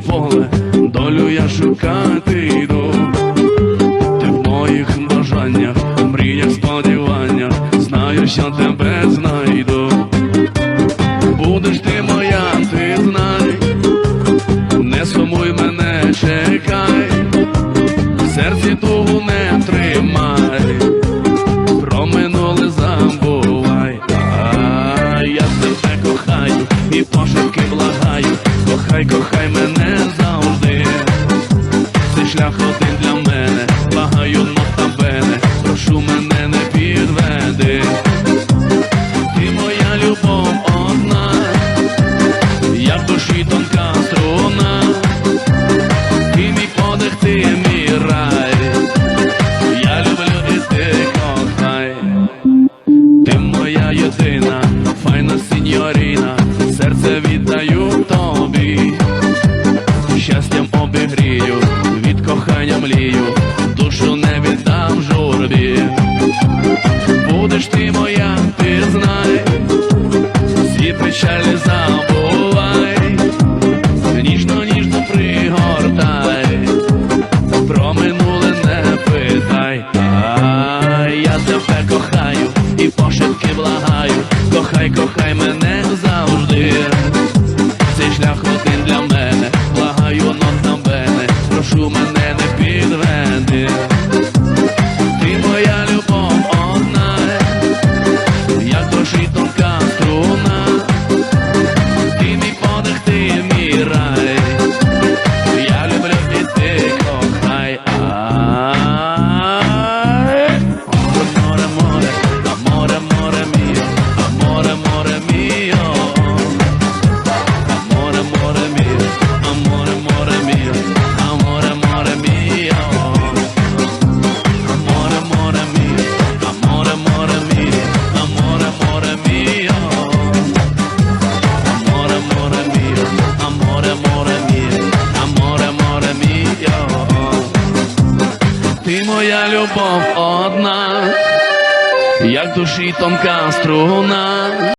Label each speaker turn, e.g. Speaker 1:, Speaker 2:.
Speaker 1: поле, долю я шукати йду. Ти в моїх бажаннях, мріях, сподіваннях, знаю, що тебе знайду. Будеш ти моя, ти знай, не сумуй мене, чекай, серці тугу не тримай, про минуле забувай, а я тебе кохаю і пошепки благаю, кохай, кохай мене для мене, благаю на бене, прошу мене не підведи. Ти моя любов одна, як душі тонка струна, ти мій подих, ти мій рай, я люблю і ти кохай. Ти моя єдина, файна сіньоріна, серце віддаю тобі, щастям обігрію, від кохання млію, душу не віддам журбі. Будеш ти моя, ти знай, всі печалі забувай, ніжно, ніжно пригортай, про минуле не питай, а я тебе кохаю і пошепки благаю, кохай, кохай мене завжди. Цей шлях один для мене, Ти моя любов одна, як душі тонка струна.